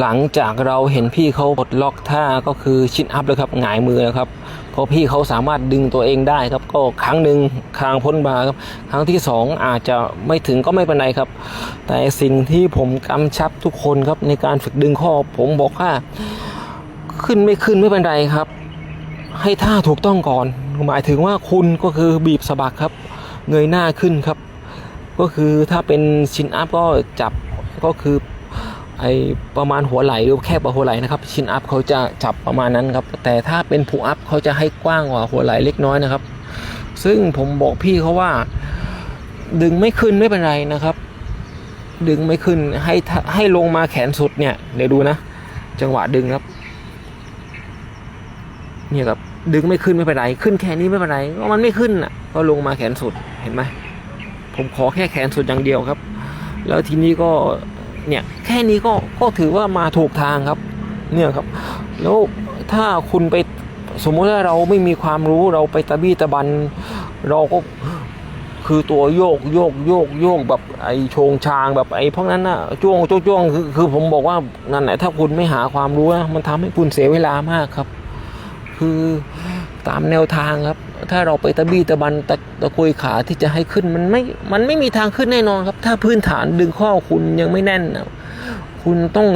หลังจากเราเห็นพี่เขาปลดล็อกท่าก็คือชินอัพเลยครับหงายมือนะครับเพราะพี่เขาสามารถดึงตัวเองได้ครับ ก็ครั้งหนึ่งคางพ้นบาครับ ครั้งที่สองอาจจะไม่ถึงก็ไม่เป็นไรครับ แต่สิ่งที่ผมกำชับทุกคนครับในการฝึกดึงข้อ ผมบอกว่า ขึ้นไม่ขึ้นไม่เป็นไรครับ ให้ท่าถูกต้องก่อน หมายถึงว่าคุณก็คือบีบสะบักครับ เงยหน้าขึ้นครับ ก็คือถ้าเป็นชินอัพก็จับก็คือ ไอประมาณหัวไหล่หรือแค่ประหัวไหล่นะครับ ชินอัพเขาจะจับประมาณนั้นครับ แต่ถ้าเป็นผูอัพเขาจะให้กว้างกว่าหัวไหล่เล็กน้อยนะครับ ซึ่งผมบอกพี่เขาว่า ดึงไม่ขึ้นไม่เป็นไรนะครับ ดึงไม่ขึ้นให้ให้ลงมาแขนสุดเนี่ยเดี๋ยวดูนะ จังหวะดึงครับ เนี่ยครับดึงไม่ขึ้นไม่เป็นไรขึ้นแค่นี้ไม่เป็นไรก็มันไม่ขึ้นอะ ก็ลงมาแขนสุดเห็นไหมผมขอแค่แขนสุดอย่างเดียวครับ แล้วทีนี้ก็ เนี่ยแค่นี้ก็ก็ถือว่ามาถูกทางครับเนี่ยครับ แล้วถ้าคุณไปสมมติว่าเราไม่มีความรู้เราไปตะบี้ตะบัน เราก็คือตัวโยกโยกโยกโยกแบบไอโชงชางแบบไอ้พวกนั้นน่ะจ้วงจ้วงจ้วงคือคือผมบอกว่านั่นแหละถ้าคุณไม่หาความรู้นะมันทำให้คุณเสียเวลามากครับ คือตามแนวทางครับ ถ้าเราไปตะบี้ตะบันตะตะคุยขาที่จะให้ขึ้นมันไม่ มันไม่มีทางขึ้นแน่นอนครับ ถ้าพื้นฐานดึงข้อคุณยังไม่แน่นนะคุณต้อง